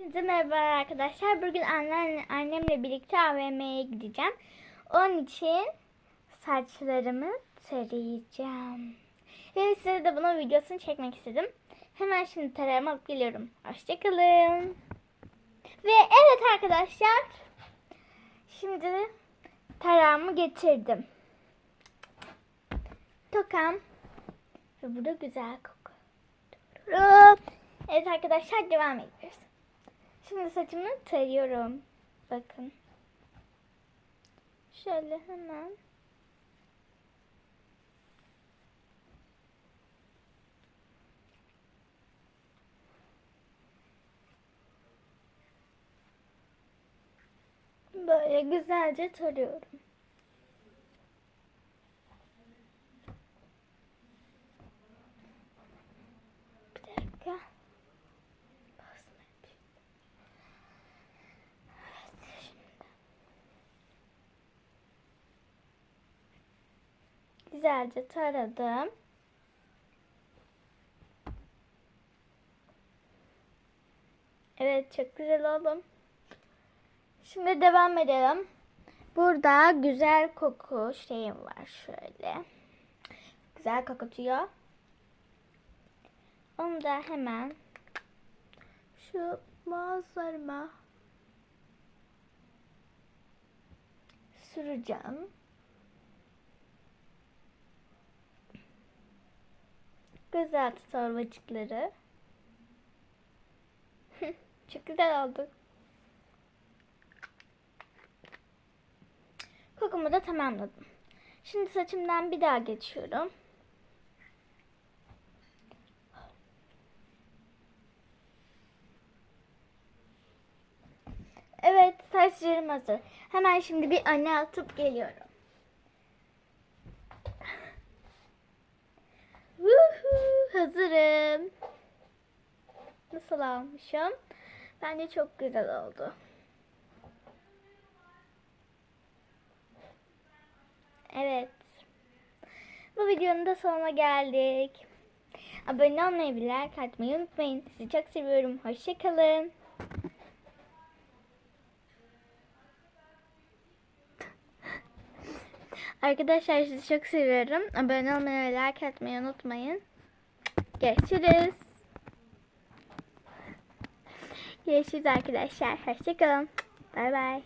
Herkese merhaba arkadaşlar. Bugün annem, annemle birlikte AVM'ye gideceğim. Onun için saçlarımı tarayacağım. Ve size de bunun videosunu çekmek istedim. Hemen şimdi tarağımı alıp geliyorum. Hoşçakalın. Ve evet arkadaşlar. Şimdi tarağımı getirdim. Tokam. Ve bu da güzel koku. Evet arkadaşlar devam ediyoruz. Şimdi saçımı tarıyorum. Bakın. Şöyle hemen. Böyle güzelce tarıyorum. Bir dakika. Basmayayım. Evet, şimdi. Güzelce taradım. Evet çok güzel oldum. Şimdi devam edelim. Burada güzel koku şeyim var şöyle. Güzel kokutuyor. Onu da hemen şu boğazlarıma süreceğim. Gözaltı torbacıkları. Çok güzel oldu. Kokumu da tamamladım. Şimdi saçımdan bir daha geçiyorum. Evet saçlarım hazır. Hemen şimdi bir anne atıp geliyorum. Hazırım. Nasıl almışım? Bence çok güzel oldu. Evet. Bu videonun da sonuna geldik. Abone olmayı ve like atmayı unutmayın. Sizi çok seviyorum. Hoşçakalın. Arkadaşlar sizi çok seviyorum. Abone olmayı ve like atmayı unutmayın. Görüşürüz. Görüşürüz arkadaşlar. Hoşçakalın. Bay bay.